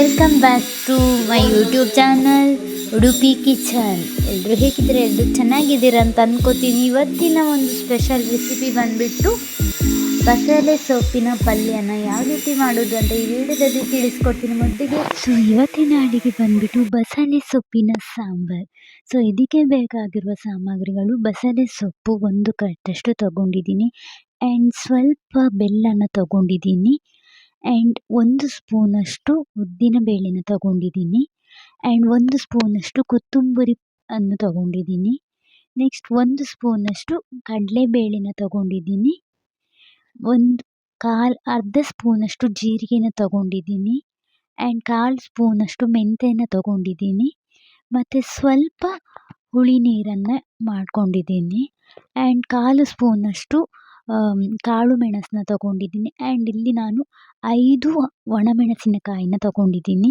Welcome back to my YouTube channel Udupi kitchen. ಎಲ್ಲರೂ ಹೇಗಿದ್ದರೆ? ಎಲ್ಲರೂ ಚೆನ್ನಾಗಿದ್ದೀರ ಅಂತ ಅಂದ್ಕೋತೀನಿ ಇವತ್ತಿನ ಒಂದು ಸ್ಪೆಷಲ್ ರೆಸಿಪಿ ಬಂದುಬಿಟ್ಟು ಬಸಳೆ ಸೊಪ್ಪಿನ ಪಲ್ಯನ ಯಾವ ರೀತಿ ಮಾಡೋದು ಅಂತ ಈ ವಿಡಿಯೋದಲ್ಲಿ ತಿಳಿಸ್ಕೊಡ್ತೀನಿ ಮೊದಲಿಗೆ ಸೊ ಇವತ್ತಿನ ಅಡಿಗೆ ಬಂದುಬಿಟ್ಟು ಬಸಳೆ ಸೊಪ್ಪಿನ ಸಾಂಬಾರ್. ಸೊ ಇದಕ್ಕೆ ಬೇಕಾಗಿರುವ ಸಾಮಗ್ರಿಗಳು ಬಸಳೆ ಸೊಪ್ಪು ಒಂದು ಕಟ್ಟಷ್ಟು ತಗೊಂಡಿದ್ದೀನಿ. ಆ್ಯಂಡ್ ಸ್ವಲ್ಪ ಬೆಲ್ಲನ ತಗೊಂಡಿದ್ದೀನಿ. ಆ್ಯಂಡ್ ಒಂದು ಸ್ಪೂನಷ್ಟು ಉದ್ದಿನ ಬೇಳೆನ ತಗೊಂಡಿದ್ದೀನಿ. ಆ್ಯಂಡ್ ಒಂದು ಸ್ಪೂನಷ್ಟು ಕೊತ್ತಂಬರಿ ಅನ್ನು ತಗೊಂಡಿದ್ದೀನಿ. ನೆಕ್ಸ್ಟ್ ಒಂದು ಸ್ಪೂನಷ್ಟು ಕಡಲೆಬೇಳೆನ ತಗೊಂಡಿದ್ದೀನಿ. ಒಂದು ಕಾಲು, ಅರ್ಧ ಸ್ಪೂನಷ್ಟು ಜೀರಿಗೆನ ತಗೊಂಡಿದ್ದೀನಿ. ಆ್ಯಂಡ್ ಕಾಲು ಸ್ಪೂನಷ್ಟು ಮೆಂತ್ಯನ ತಗೊಂಡಿದ್ದೀನಿ. ಮತ್ತು ಸ್ವಲ್ಪ ಹುಳಿ ನೀರನ್ನು ಮಾಡ್ಕೊಂಡಿದ್ದೀನಿ. ಆ್ಯಂಡ್ ಕಾಲು ಸ್ಪೂನಷ್ಟು ಕಾಳು ಮೆಣಸನ್ನ ತಗೊಂಡಿದ್ದೀನಿ. ಆ್ಯಂಡ್ ಇಲ್ಲಿ ನಾನು ಐದು ಒಣಮೆಣಸಿನಕಾಯಿನ ತಗೊಂಡಿದ್ದೀನಿ.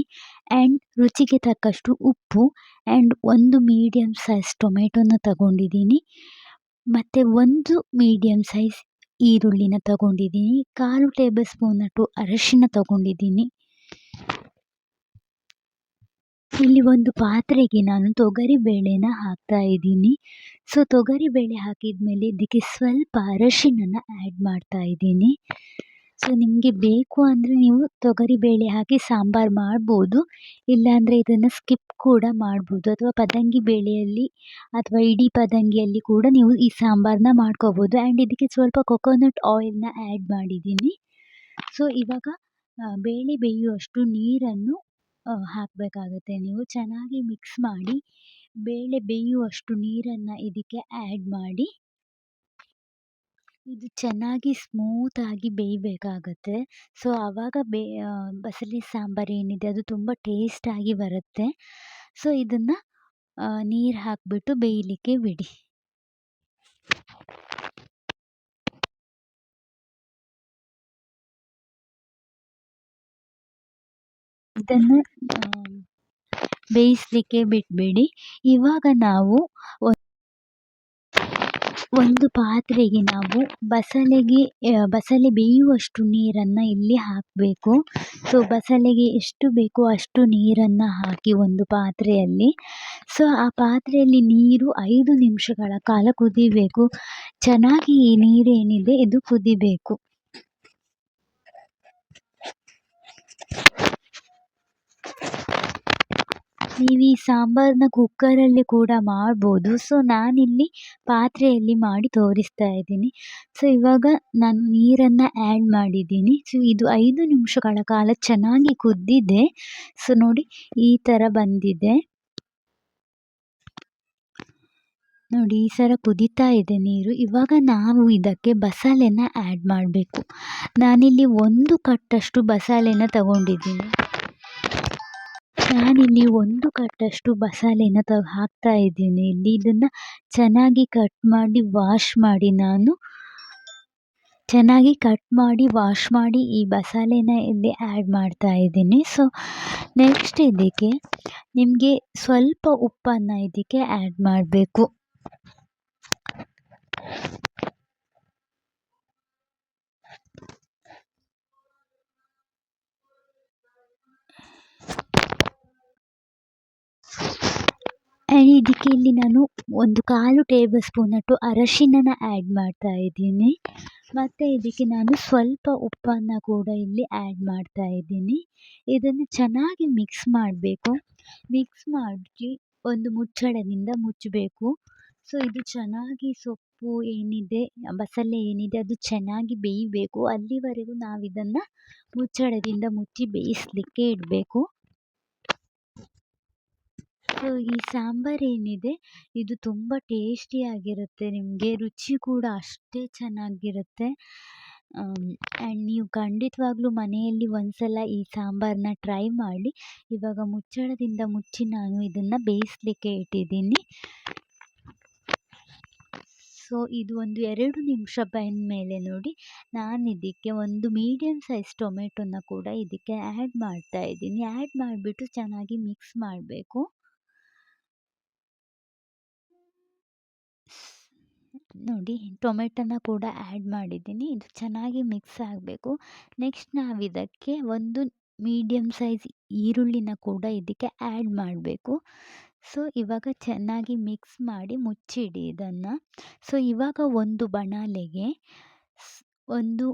ಆ್ಯಂಡ್ ರುಚಿಗೆ ತಕ್ಕಷ್ಟು ಉಪ್ಪು. ಆ್ಯಂಡ್ ಒಂದು ಮೀಡಿಯಮ್ ಸೈಜ್ ಟೊಮೆಟೊನ ತಗೊಂಡಿದ್ದೀನಿ. ಮತ್ತು ಒಂದು ಮೀಡಿಯಮ್ ಸೈಜ್ ಈರುಳ್ಳಿನ ತಗೊಂಡಿದ್ದೀನಿ. ಕಾಲು ಟೇಬಲ್ ಸ್ಪೂನಷ್ಟು ಅರಶಿನ ತಗೊಂಡಿದ್ದೀನಿ. ಇಲ್ಲಿ ಒಂದು ಪಾತ್ರೆಗೆ ನಾನು ತೊಗರಿ ಬೇಳೆನ ಹಾಕ್ತಾ ಇದ್ದೀನಿ. ಸೊ ತೊಗರಿ ಬೇಳೆ ಹಾಕಿದ ಮೇಲೆ ಇದಕ್ಕೆ ಸ್ವಲ್ಪ ಅರಶಿನನ ಆ್ಯಡ್ ಮಾಡ್ತಾ ಇದ್ದೀನಿ. ಸೊ ನಿಮಗೆ ಬೇಕು ಅಂದರೆ ನೀವು ತೊಗರಿ ಬೇಳೆ ಹಾಕಿ ಸಾಂಬಾರು ಮಾಡ್ಬೋದು. ಇಲ್ಲಾಂದರೆ ಇದನ್ನು ಸ್ಕಿಪ್ ಕೂಡ ಮಾಡ್ಬೋದು. ಅಥವಾ ಪದಂಗಿ ಬೇಳೆಯಲ್ಲಿ ಅಥವಾ ಇಡೀ ಪದಂಗಿಯಲ್ಲಿ ಕೂಡ ನೀವು ಈ ಸಾಂಬಾರನ್ನ ಮಾಡ್ಕೋಬೋದು. ಆ್ಯಂಡ್ ಇದಕ್ಕೆ ಸ್ವಲ್ಪ ಕೊಕೊನಟ್ ಆಯಿಲ್ನ ಆ್ಯಡ್ ಮಾಡಿದ್ದೀನಿ. ಸೊ ಇವಾಗ ಬೇಳೆ ಬೇಯುವಷ್ಟು ನೀರನ್ನು ಹಾಕಬೇಕಾಗುತ್ತೆ. ನೀವು ಚೆನ್ನಾಗಿ ಮಿಕ್ಸ್ ಮಾಡಿ, ಬೇಳೆ ಬೇಯುವಷ್ಟು ನೀರನ್ನು ಇದಕ್ಕೆ ಆ್ಯಡ್ ಮಾಡಿ, ಇದು ಚೆನ್ನಾಗಿ ಸ್ಮೂತಾಗಿ ಬೇಯಬೇಕಾಗತ್ತೆ. ಸೊ, ಆವಾಗ ಬೇ ಬಸಳೆ ಸಾಂಬಾರು ಏನಿದೆ, ಅದು ತುಂಬ ಟೇಸ್ಟಾಗಿ ಬರುತ್ತೆ. ಸೊ, ಇದನ್ನು ನೀರು ಹಾಕಿಬಿಟ್ಟು ಬೇಯಲಿಕ್ಕೆ ಬಿಡಿ. ಇದನ್ನು ಬೇಯಿಸಲಿಕ್ಕೆ ಬಿಡಬೇಡಿ. ಇವಾಗ ನಾವು ಒಂದು ಪಾತ್ರೆಗೆ ನಾವು ಬಸಳೆಗೆ ಬಸಳೆ ಬೇಯುವಷ್ಟು ನೀರನ್ನು ಇಲ್ಲಿ ಹಾಕಬೇಕು. ಸೊ, ಬಸಳೆಗೆ ಎಷ್ಟು ಬೇಕೋ ಅಷ್ಟು ನೀರನ್ನು ಹಾಕಿ ಒಂದು ಪಾತ್ರೆಯಲ್ಲಿ. ಸೊ, ಆ ಪಾತ್ರೆಯಲ್ಲಿ ನೀರು ಐದು ನಿಮಿಷಗಳ ಕಾಲ ಕುದಿಬೇಕು. ಚೆನ್ನಾಗಿ ಈ ನೀರೇನಿದೆ, ಇದು ಕುದಿಬೇಕು. ನೀವು ಈ ಸಾಂಬಾರನ್ನ ಕುಕ್ಕರಲ್ಲಿ ಕೂಡ ಮಾಡ್ಬೋದು. ಸೊ ನಾನಿಲ್ಲಿ ಪಾತ್ರೆಯಲ್ಲಿ ಮಾಡಿ ತೋರಿಸ್ತಾ ಇದ್ದೀನಿ. ಸೊ ಇವಾಗ ನಾನು ನೀರನ್ನು ಆ್ಯಡ್ ಮಾಡಿದ್ದೀನಿ. ಸೊ ಇದು ಐದು ನಿಮಿಷಗಳ ಕಾಲ ಚೆನ್ನಾಗಿ ಕುದ್ದಿದೆ. ಸೊ ನೋಡಿ, ಈ ಥರ ಬಂದಿದೆ. ನೋಡಿ, ಈ ಸರ ಕುದೀತಾ ಇದೆ ನೀರು. ಇವಾಗ ನಾವು ಇದಕ್ಕೆ ಬಸಾಲೆನ ಆ್ಯಡ್ ಮಾಡಬೇಕು. ನಾನಿಲ್ಲಿ ಒಂದು ಕಟ್ಟಷ್ಟು ಬಸಾಲೆನ ತಗೊಂಡಿದ್ದೀನಿ. ನಾನಿಲ್ಲಿ ಒಂದು ಕಟ್ಟಷ್ಟು ಬಸಳೆನ ತ ಹಾಕ್ತಾ ಇದ್ದೀನಿ. ಇಲ್ಲಿ ಇದನ್ನು ಚೆನ್ನಾಗಿ ಕಟ್ ಮಾಡಿ ವಾಶ್ ಮಾಡಿ ನಾನು. ಚೆನ್ನಾಗಿ ಕಟ್ ಮಾಡಿ ವಾಶ್ ಮಾಡಿ ಈ ಬಸಳೆನ ಇಲ್ಲಿ ಆ್ಯಡ್ ಮಾಡ್ತಾ ಇದ್ದೀನಿ. ಸೊ ನೆಕ್ಸ್ಟ್ ಇದಕ್ಕೆ ನಿಮಗೆ ಸ್ವಲ್ಪ ಉಪ್ಪನ್ನು ಇದಕ್ಕೆ ಆ್ಯಡ್ ಮಾಡಬೇಕು. ಇದಕ್ಕೆ ಇಲ್ಲಿ ನಾನು ಒಂದು ಕಾಲು ಟೇಬಲ್ ಸ್ಪೂನ್ ಸ್ಪೂನಷ್ಟು ಅರಶಿನನ ಆ್ಯಡ್ ಮಾಡ್ತಾ ಇದ್ದೀನಿ. ಮತ್ತು ಇದಕ್ಕೆ ನಾನು ಸ್ವಲ್ಪ ಉಪ್ಪನ್ನು ಕೂಡ ಇಲ್ಲಿ ಆ್ಯಡ್ ಮಾಡ್ತಾ ಇದ್ದೀನಿ. ಇದನ್ನು ಚೆನ್ನಾಗಿ ಮಿಕ್ಸ್ ಮಾಡಬೇಕು. ಮಿಕ್ಸ್ ಮಾಡಿ ಒಂದು ಮುಚ್ಚಳದಿಂದ ಮುಚ್ಚಬೇಕು. ಸೊ ಇದು ಚೆನ್ನಾಗಿ ಸೊಪ್ಪು ಏನಿದೆ ಬಸಳೆ ಏನಿದೆ ಅದು ಚೆನ್ನಾಗಿ ಬೇಯಬೇಕು. ಅಲ್ಲಿವರೆಗೂ ನಾವು ಇದನ್ನು ಮುಚ್ಚಳದಿಂದ ಮುಚ್ಚಿ ಬೇಯಿಸಲಿಕ್ಕೆ ಇಡಬೇಕು. ಸೊ, ಈ ಸಾಂಬಾರು ಏನಿದೆ, ಇದು ತುಂಬ ಟೇಸ್ಟಿಯಾಗಿರುತ್ತೆ ನಿಮಗೆ ರುಚಿ ಕೂಡ ಅಷ್ಟೇ ಚೆನ್ನಾಗಿರುತ್ತೆ. ಆ್ಯಂಡ್ ನೀವು ಖಂಡಿತವಾಗ್ಲೂ ಮನೆಯಲ್ಲಿ ಒಂದ್ಸಲ ಈ ಸಾಂಬಾರನ್ನ ಟ್ರೈ ಮಾಡಿ, ಇವಾಗ ಮುಚ್ಚಳದಿಂದ ಮುಚ್ಚಿ ನಾನು ಇದನ್ನು ಬೇಯಿಸಲಿಕ್ಕೆ ಇಟ್ಟಿದ್ದೀನಿ. ಸೊ, ಇದು ಒಂದು ಎರಡು ನಿಮಿಷ ಬೆಂದ ಮೇಲೆ ನೋಡಿ, ನಾನು ಇದಕ್ಕೆ ಒಂದು ಮೀಡಿಯಮ್ ಸೈಜ್ ಟೊಮೆಟೊನ ಕೂಡ ಇದಕ್ಕೆ ಆ್ಯಡ್ ಮಾಡ್ತಾ ಇದ್ದೀನಿ. ಆ್ಯಡ್ ಮಾಡಿಬಿಟ್ಟು ಚೆನ್ನಾಗಿ ಮಿಕ್ಸ್ ಮಾಡಬೇಕು. ನೋಡಿ ಟೊಮೆಟೊನ ಕೂಡ ಆ್ಯಡ್ ಮಾಡಿದ್ದೀನಿ. ಇದು ಚೆನ್ನಾಗಿ ಮಿಕ್ಸ್ ಆಗಬೇಕು. ನೆಕ್ಸ್ಟ್ ನಾವು ಇದಕ್ಕೆ ಒಂದು ಮೀಡಿಯಮ್ ಸೈಜ್ ಈರುಳ್ಳಿನ ಕೂಡ ಇದಕ್ಕೆ ಆ್ಯಡ್ ಮಾಡಬೇಕು. ಸೊ, ಇವಾಗ ಚೆನ್ನಾಗಿ ಮಿಕ್ಸ್ ಮಾಡಿ ಮುಚ್ಚಿಡಿ ಇದನ್ನು. ಸೊ, ಇವಾಗ ಒಂದು ಬಣಾಲೆಗೆ ಒಂದು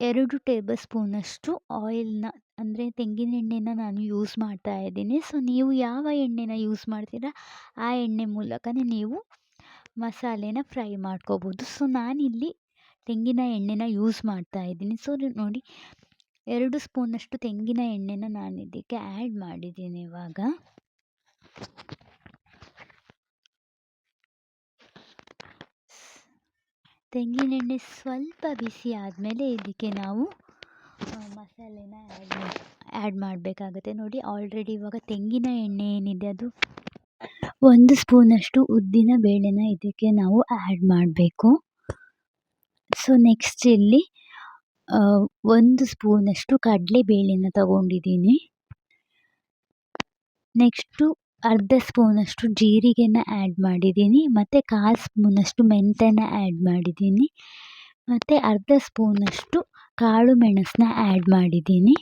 ಎರಡು ಟೇಬಲ್ ಸ್ಪೂನಷ್ಟು ಆಯಿಲ್ನ, ಅಂದರೆ ತೆಂಗಿನ ಎಣ್ಣೆನ ನಾನು ಯೂಸ್ ಮಾಡ್ತಾ ಇದ್ದೀನಿ. ಸೊ, ನೀವು ಯಾವ ಎಣ್ಣೆನ ಯೂಸ್ ಮಾಡ್ತೀರಾ, ಆ ಎಣ್ಣೆ ಮೂಲಕನೇ ನೀವು ಮಸಾಲೆನ ಫ್ರೈ ಮಾಡ್ಕೋಬೋದು. ಸೊ, ನಾನಿಲ್ಲಿ ತೆಂಗಿನ ಎಣ್ಣೆನ ಯೂಸ್ ಮಾಡ್ತಾ ಇದ್ದೀನಿ. ಸೊ ನೋಡಿ, ಎರಡು ಸ್ಪೂನಷ್ಟು ತೆಂಗಿನ ಎಣ್ಣೆನ ನಾನು ಇದಕ್ಕೆ ಆ್ಯಡ್ ಮಾಡಿದ್ದೀನಿ ಇವಾಗ. ತೆಂಗಿನೆಣ್ಣೆ ಸ್ವಲ್ಪ ಬಿಸಿ ಆದಮೇಲೆ ಇದಕ್ಕೆ ನಾವು ಮಸಾಲೆನ ಆ್ಯಡ್ ಆ್ಯಡ್ ಮಾಡಬೇಕಾಗುತ್ತೆ. ನೋಡಿ ಆಲ್ರೆಡಿ ಇವಾಗ ತೆಂಗಿನ ಎಣ್ಣೆ ಏನಿದೆ ಅದು ಒಂದು ಸ್ಪೂನಷ್ಟು ಉದ್ದಿನ ಬೇಳೆನ ಇದಕ್ಕೆ ನಾವು ಆ್ಯಡ್ ಮಾಡಬೇಕು. ಸೊ ನೆಕ್ಸ್ಟ್ ಇಲ್ಲಿ ಒಂದು ಸ್ಪೂನಷ್ಟು ಕಡಲೆಬೇಳೆನ ತಗೊಂಡಿದ್ದೀನಿ. ನೆಕ್ಸ್ಟು ಅರ್ಧ ಸ್ಪೂನಷ್ಟು ಜೀರಿಗೆನ ಆ್ಯಡ್ ಮಾಡಿದ್ದೀನಿ. ಮತ್ತು ಕಾಲು ಸ್ಪೂನಷ್ಟು ಮೆಂತ್ಯನ ಆ್ಯಡ್ ಮಾಡಿದ್ದೀನಿ. ಮತ್ತು ಅರ್ಧ ಸ್ಪೂನಷ್ಟು ಕಾಳು ಮೆಣಸನ್ನ ಆ್ಯಡ್ ಮಾಡಿದ್ದೀನಿ.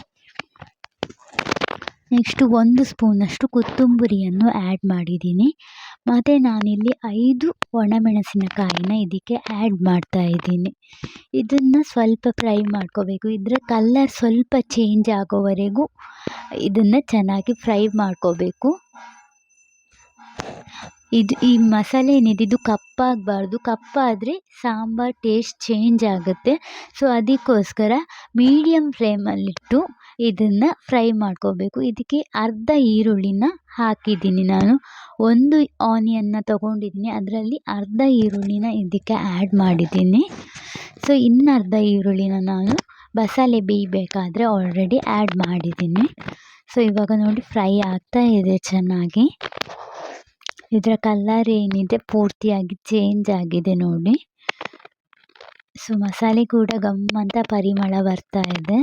ನೆಕ್ಸ್ಟು ಒಂದು ಸ್ಪೂನಷ್ಟು ಕೊತ್ತಂಬರಿಯನ್ನು ಆ್ಯಡ್ ಮಾಡಿದ್ದೀನಿ. ಮತ್ತು ನಾನಿಲ್ಲಿ ಐದು ಒಣಮೆಣಸಿನಕಾಯಿನ ಇದಕ್ಕೆ ಆ್ಯಡ್ ಮಾಡ್ತಾ ಇದ್ದೀನಿ. ಇದನ್ನು ಸ್ವಲ್ಪ ಫ್ರೈ ಮಾಡ್ಕೋಬೇಕು. ಇದರ ಕಲ್ಲರ್ ಸ್ವಲ್ಪ ಚೇಂಜ್ ಆಗೋವರೆಗೂ ಇದನ್ನು ಚೆನ್ನಾಗಿ ಫ್ರೈ ಮಾಡ್ಕೋಬೇಕು. ಇದು ಈ ಮಸಾಲೆ ಏನಿದೆ, ಇದು ಕಪ್ಪಾಗಬಾರ್ದು. ಕಪ್ಪಾದರೆ ಸಾಂಬಾರು ಟೇಸ್ಟ್ ಚೇಂಜ್ ಆಗುತ್ತೆ. ಸೊ ಅದಕ್ಕೋಸ್ಕರ ಮೀಡಿಯಮ್ ಫ್ಲೇಮಲ್ಲಿಟ್ಟು ಇದನ್ನು ಫ್ರೈ ಮಾಡ್ಕೋಬೇಕು. ಇದಕ್ಕೆ ಅರ್ಧ ಈರುಳ್ಳಿನ ಹಾಕಿದ್ದೀನಿ ನಾನು. ಒಂದು ಆನಿಯನ್ನ ತೊಗೊಂಡಿದ್ದೀನಿ. ಅದರಲ್ಲಿ ಅರ್ಧ ಈರುಳ್ಳಿನ ಇದಕ್ಕೆ ಆ್ಯಡ್ ಮಾಡಿದ್ದೀನಿ. ಸೊ ಇನ್ನು ಅರ್ಧ ಈರುಳ್ಳಿನ ನಾನು ಮಸಾಲೆ ಬೇಯಬೇಕಾದ್ರೆ ಆಲ್ರೆಡಿ ಆ್ಯಡ್ ಮಾಡಿದ್ದೀನಿ. ಸೊ ಇವಾಗ ನೋಡಿ ಫ್ರೈ ಆಗ್ತಾ ಇದೆ ಚೆನ್ನಾಗಿ. ಇದರ ಕಲ್ಲರ್ ಏನಿದೆ? ಪೂರ್ತಿಯಾಗಿ ಚೇಂಜ್ ಆಗಿದೆ ನೋಡಿ. ಸೊ ಮಸಾಲೆ ಕೂಡ ಗಮ್ಮಂತ ಪರಿಮಳ ಬರ್ತಾ ಇದೆ.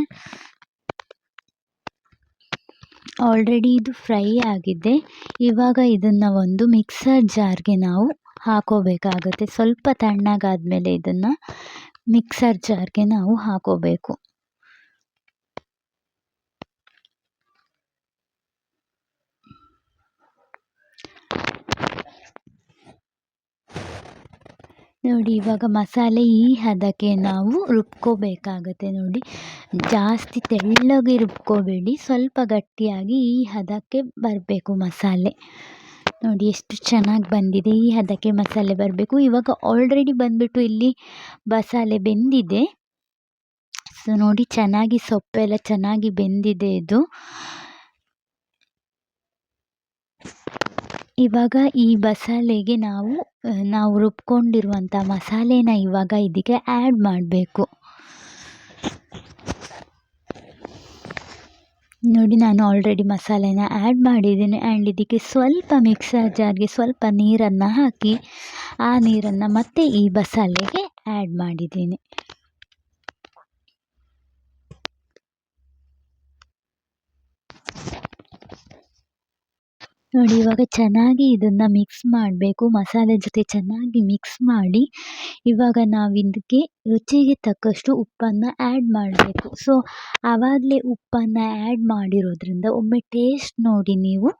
ಆಲ್ರೆಡಿ ಇದು ಫ್ರೈ ಆಗಿದೆ. ಇವಾಗ ಇದನ್ನು ಒಂದು ಮಿಕ್ಸರ್ ಜಾರ್ಗೆ ನಾವು ಹಾಕೋಬೇಕಾಗುತ್ತೆ. ಸ್ವಲ್ಪ ತಣ್ಣಗಾದ ಮೇಲೆ ಇದನ್ನು ಮಿಕ್ಸರ್ ಜಾರ್ಗೆ ನಾವು ಹಾಕೋಬೇಕು. ನೋಡಿ, ಇವಾಗ ಮಸಾಲೆ ಈ ಹದಕ್ಕೆ ನಾವು ರುಬ್ಕೋಬೇಕಾಗತ್ತೆ ನೋಡಿ. ಜಾಸ್ತಿ ತೆಳ್ಳಗೆ ರುಬ್ಕೋಬೇಡಿ, ಸ್ವಲ್ಪ ಗಟ್ಟಿಯಾಗಿ ಈ ಹದಕ್ಕೆ ಬರಬೇಕು ಮಸಾಲೆ. ನೋಡಿ, ಎಷ್ಟು ಚೆನ್ನಾಗಿ ಬಂದಿದೆ ಈ ಹದಕ್ಕೆ ಮಸಾಲೆ ಬರಬೇಕು. ಇವಾಗ ಆಲ್ರೆಡಿ ಬಂದ್ಬಿಟ್ಟು ಇಲ್ಲಿ ಮಸಾಲೆ ಬೆಂದಿದೆ. ಸೊ, ನೋಡಿ, ಚೆನ್ನಾಗಿ ಸೊಪ್ಪೆಲ್ಲ ಚೆನ್ನಾಗಿ ಬೆಂದಿದೆ ಇದು. ಇವಾಗ ಈ ಮಸಾಲೆಗೆ ನಾವು ನಾವು ರುಬ್ಕೊಂಡಿರುವಂಥ ಮಸಾಲೆನ ಇವಾಗ ಇದಕ್ಕೆ ಆ್ಯಡ್ ಮಾಡಬೇಕು. ನೋಡಿ, ನಾನು ಆಲ್ರೆಡಿ ಮಸಾಲೆನ ಆ್ಯಡ್ ಮಾಡಿದ್ದೀನಿ ಆ್ಯಂಡ್ ಇದಕ್ಕೆ ಸ್ವಲ್ಪ ಮಿಕ್ಸರ್ ಜಾರ್ಗೆ ಸ್ವಲ್ಪ ನೀರನ್ನು ಹಾಕಿ, ಆ ನೀರನ್ನು ಮತ್ತೆ ಈ ಮಸಾಲೆಗೆ ಆ್ಯಡ್ ಮಾಡಿದ್ದೀನಿ. ನೋಡಿ, ಇವಾಗ ಚೆನ್ನಾಗಿ ಇದನ್ನು ಮಿಕ್ಸ್ ಮಾಡಬೇಕು. ಮಸಾಲೆ ಜೊತೆ ಚೆನ್ನಾಗಿ ಮಿಕ್ಸ್ ಮಾಡಿ ಇವಾಗ ನಾವು ಇದಕ್ಕೆ ರುಚಿಗೆ ತಕ್ಕಷ್ಟು ಉಪ್ಪನ್ನು ಆ್ಯಡ್ ಮಾಡಬೇಕು. ಸೊ ಆವಾಗಲೇ ಉಪ್ಪನ್ನು ಆ್ಯಡ್ ಮಾಡಿರೋದ್ರಿಂದ ಒಮ್ಮೆ ಟೇಸ್ಟ್ ನೋಡಿ ನೀವು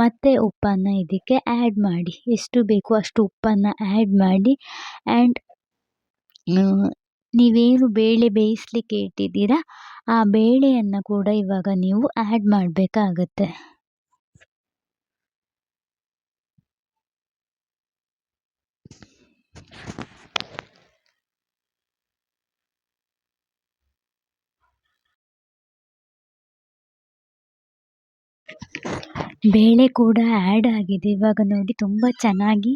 ಮತ್ತೆ ಉಪ್ಪನ್ನು ಇದಕ್ಕೆ ಆ್ಯಡ್ ಮಾಡಿ. ಎಷ್ಟು ಬೇಕು ಅಷ್ಟು ಉಪ್ಪನ್ನು ಆ್ಯಡ್ ಮಾಡಿ ಆ್ಯಂಡ್ ನೀವೇನು ಬೇಳೆ ಬೇಯಿಸಲಿಕ್ಕೆ ಇಟ್ಟಿದ್ದೀರಾ, ಆ ಬೇಳೆಯನ್ನು ಕೂಡ ಇವಾಗ ನೀವು ಆ್ಯಡ್ ಮಾಡಬೇಕಾಗತ್ತೆ. ಬೇಳೆ ಕೂಡ ಆ್ಯಡ್ ಆಗಿದೆ. ಇವಾಗ ನೋಡಿ ತುಂಬ ಚೆನ್ನಾಗಿ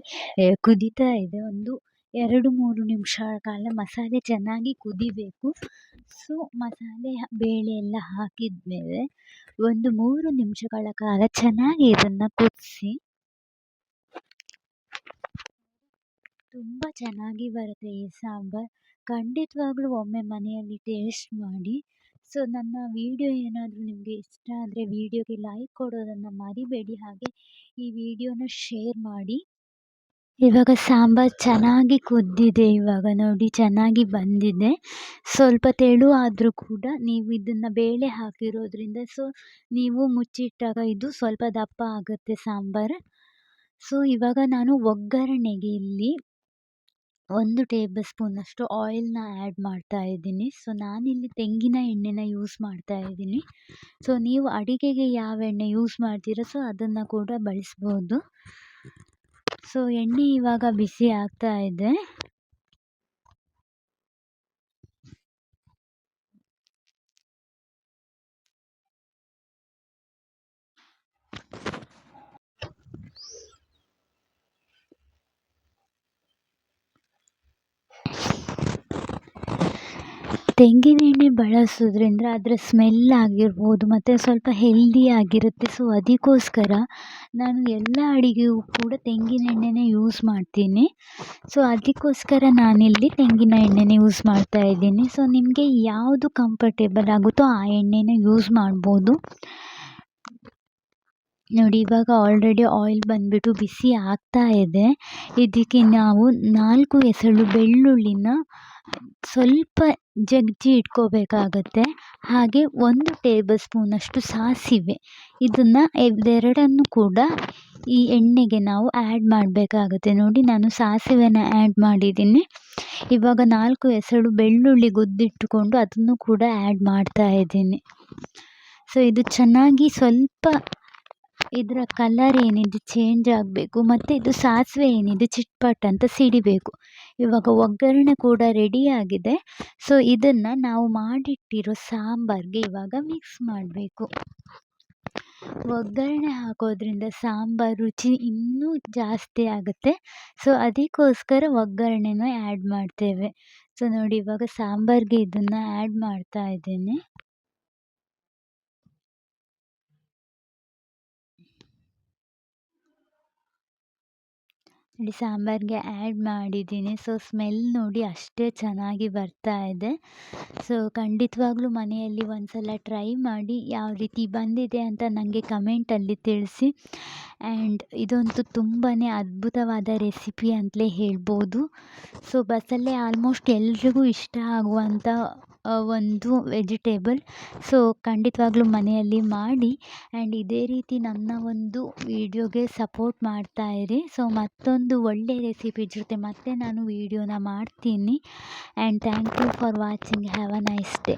ಕುದೀತಾ ಇದೆ. ಒಂದು ಎರಡು, ಮೂರು ನಿಮಿಷ ಕಾಲ ಮಸಾಲೆ ಚೆನ್ನಾಗಿ ಕುದಿಬೇಕು. ಸೊ ಮಸಾಲೆ ಬೇಳೆ ಎಲ್ಲ ಹಾಕಿದ ಮೇಲೆ ಒಂದು ಮೂರು ನಿಮಿಷಗಳ ಕಾಲ ಚೆನ್ನಾಗಿ ಇದನ್ನು ಕುದಿಸಿ ತುಂಬ ಚೆನ್ನಾಗಿ ಬರುತ್ತೆ ಈ ಸಾಂಬಾರು. ಖಂಡಿತವಾಗ್ಲೂ ಒಮ್ಮೆ ಮನೆಯಲ್ಲಿ ಟೇಸ್ಟ್ ಮಾಡಿ. ಸೊ, ನನ್ನ ವಿಡಿಯೋ ಏನಾದರೂ ನಿಮಗೆ ಇಷ್ಟ ಆದರೆ ವಿಡಿಯೋಗೆ ಲೈಕ್ ಕೊಡೋದನ್ನು ಮರಿಬೇಡಿ. ಹಾಗೆ ಈ ವಿಡಿಯೋನ ಶೇರ್ ಮಾಡಿ. ಇವಾಗ ಸಾಂಬಾರು ಚೆನ್ನಾಗಿ ಕುದ್ದಿದೆ ಇವಾಗ ನೋಡಿ, ಚೆನ್ನಾಗಿ ಬಂದಿದೆ. ಸ್ವಲ್ಪ ತೆಳು ಆದರೂ ಕೂಡ ನೀವು ಇದನ್ನು ಬೇಳೆ ಹಾಕಿರೋದ್ರಿಂದ, ಸೊ ನೀವು ಮುಚ್ಚಿಟ್ಟಾಗ ಇದು ಸ್ವಲ್ಪ ದಪ್ಪ ಆಗುತ್ತೆ ಸಾಂಬಾರು. ಸೊ, ಇವಾಗ ನಾನು ಒಗ್ಗರಣೆಗೆ ಇಲ್ಲಿ ಒಂದು ಟೇಬಲ್ ಸ್ಪೂನಷ್ಟು ಆಯಿಲ್ನ ಆ್ಯಡ್ ಮಾಡ್ತಾ ಇದ್ದೀನಿ. ಸೊ ನಾನಿಲ್ಲಿ ತೆಂಗಿನ ಎಣ್ಣೆನ ಯೂಸ್ ಮಾಡ್ತಾ ಇದ್ದೀನಿ. ಸೊ ನೀವು ಅಡಿಗೆಗೆ ಯಾವ ಎಣ್ಣೆ ಯೂಸ್ ಮಾಡ್ತೀರೋ ಸೊ ಅದನ್ನು ಕೂಡ ಬಳಸ್ಬೋದು. ಸೊ ಎಣ್ಣೆ ಇವಾಗ ಬಿಸಿ ಆಗ್ತಾ ಇದೆ. ತೆಂಗಿನ ಎಣ್ಣೆ ಬಳಸೋದ್ರಿಂದ ಅದರ ಸ್ಮೆಲ್ ಆಗಿರ್ಬೋದು, ಮತ್ತು ಸ್ವಲ್ಪ ಹೆಲ್ದಿ ಆಗಿರುತ್ತೆ. ಸೊ ಅದಕ್ಕೋಸ್ಕರ ನಾನು ಎಲ್ಲ ಅಡಿಗೆಗೂ ಕೂಡ ತೆಂಗಿನ ಎಣ್ಣೆನೇ ಯೂಸ್ ಮಾಡ್ತೀನಿ. ಸೊ ಅದಕ್ಕೋಸ್ಕರ ನಾನಿಲ್ಲಿ ತೆಂಗಿನ ಎಣ್ಣೆನೇ ಯೂಸ್ ಮಾಡ್ತಾ ಇದ್ದೀನಿ. ಸೊ ನಿಮಗೆ ಯಾವುದು ಕಂಫರ್ಟೇಬಲ್ ಆಗುತ್ತೋ ಆ ಎಣ್ಣೆನ ಯೂಸ್ ಮಾಡ್ಬೋದು. ನೋಡಿ, ಇವಾಗ ಆಲ್ರೆಡಿ ಆಯಿಲ್ ಬಂದುಬಿಟ್ಟು ಬಿಸಿ ಆಗ್ತಾ ಇದೆ. ಇದಕ್ಕೆ ನಾವು ನಾಲ್ಕು ಎಸಳು ಬೆಳ್ಳುಳ್ಳಿನ ಸ್ವಲ್ಪ ಜಜ್ಜಿ ಇಟ್ಕೋಬೇಕಾಗತ್ತೆ. ಹಾಗೆ ಒಂದು ಟೇಬಲ್ ಸ್ಪೂನಷ್ಟು ಸಾಸಿವೆ. ಇದನ್ನು ಇದೆರಡನ್ನು ಕೂಡ ಈ ಎಣ್ಣೆಗೆ ನಾವು ಆ್ಯಡ್ ಮಾಡಬೇಕಾಗುತ್ತೆ. ನೋಡಿ, ನಾನು ಸಾಸಿವೆನ ಆ್ಯಡ್ ಮಾಡಿದ್ದೀನಿ. ಇವಾಗ ನಾಲ್ಕು ಎಸಳು ಬೆಳ್ಳುಳ್ಳಿ ಗುದ್ದಿಟ್ಟುಕೊಂಡು ಅದನ್ನು ಕೂಡ ಆ್ಯಡ್ ಮಾಡ್ತಾ ಇದ್ದೀನಿ. ಸೊ ಇದು ಚೆನ್ನಾಗಿ ಸ್ವಲ್ಪ ಇದರ ಕಲರ್ ಏನಿದೆ ಚೇಂಜ್ ಆಗಬೇಕು, ಮತ್ತು ಇದು ಸಾಸಿವೆ ಏನಿದೆ ಚಿಟ್ಪಟ್ ಅಂತ ಸಿಡಿಬೇಕು. ಇವಾಗ ಒಗ್ಗರಣೆ ಕೂಡ ರೆಡಿಯಾಗಿದೆ ಸೊ ಇದನ್ನು ನಾವು ಮಾಡಿಟ್ಟಿರೋ ಸಾಂಬಾರಿಗೆ ಇವಾಗ ಮಿಕ್ಸ್ ಮಾಡಬೇಕು. ಒಗ್ಗರಣೆ ಹಾಕೋದ್ರಿಂದ ಸಾಂಬಾರು ರುಚಿ ಇನ್ನೂ ಜಾಸ್ತಿ ಆಗುತ್ತೆ. ಸೊ ಅದಕ್ಕೋಸ್ಕರ ಒಗ್ಗರಣೆನ ಆ್ಯಡ್ ಮಾಡ್ತೇವೆ. ಸೊ ನೋಡಿ ಇವಾಗ ಸಾಂಬಾರಿಗೆ ಇದನ್ನು ಆ್ಯಡ್ ಮಾಡ್ತಾ ಇದ್ದೇನೆ. ಸಾಂಬಾರಿಗೆ ಆ್ಯಡ್ ಮಾಡಿದ್ದೀನಿ. ಸೊ ಸ್ಮೆಲ್ ನೋಡಿ ಅಷ್ಟೇ ಚೆನ್ನಾಗಿ ಬರ್ತಾ ಇದೆ. ಸೊ ಖಂಡಿತವಾಗ್ಲೂ ಮನೆಯಲ್ಲಿ ಒಂದು ಸಲ ಟ್ರೈ ಮಾಡಿ ಯಾವ ರೀತಿ ಬಂದಿದೆ ಅಂತ ನನಗೆ ಕಮೆಂಟಲ್ಲಿ ತಿಳಿಸಿ. ಆ್ಯಂಡ್ ಇದಂತೂ ತುಂಬಾ ಅದ್ಭುತವಾದ ರೆಸಿಪಿ ಅಂತಲೇ ಹೇಳ್ಬೋದು. ಸೊ ಬಸ್ಸಲ್ಲೇ ಆಲ್ಮೋಸ್ಟ್ ಎಲ್ರಿಗೂ ಇಷ್ಟ ಆಗುವಂಥ ಒಂದು ವೆಜಿಟೇಬಲ್ ಸೊ ಖಂಡಿತವಾಗ್ಲೂ ಮನೆಯಲ್ಲಿ ಮಾಡಿ ಆ್ಯಂಡ್ ಇದೇ ರೀತಿ ನನ್ನ ಒಂದು ವೀಡಿಯೋಗೆ ಸಪೋರ್ಟ್ ಮಾಡ್ತಾ ಇರಿ. ಸೊ ಮತ್ತೊಂದು ಒಳ್ಳೆಯ ರೆಸಿಪಿ ಜೊತೆ ಮತ್ತೆ ನಾನು ವೀಡಿಯೋನ ಮಾಡ್ತೀನಿ. And thank you for watching have a nice day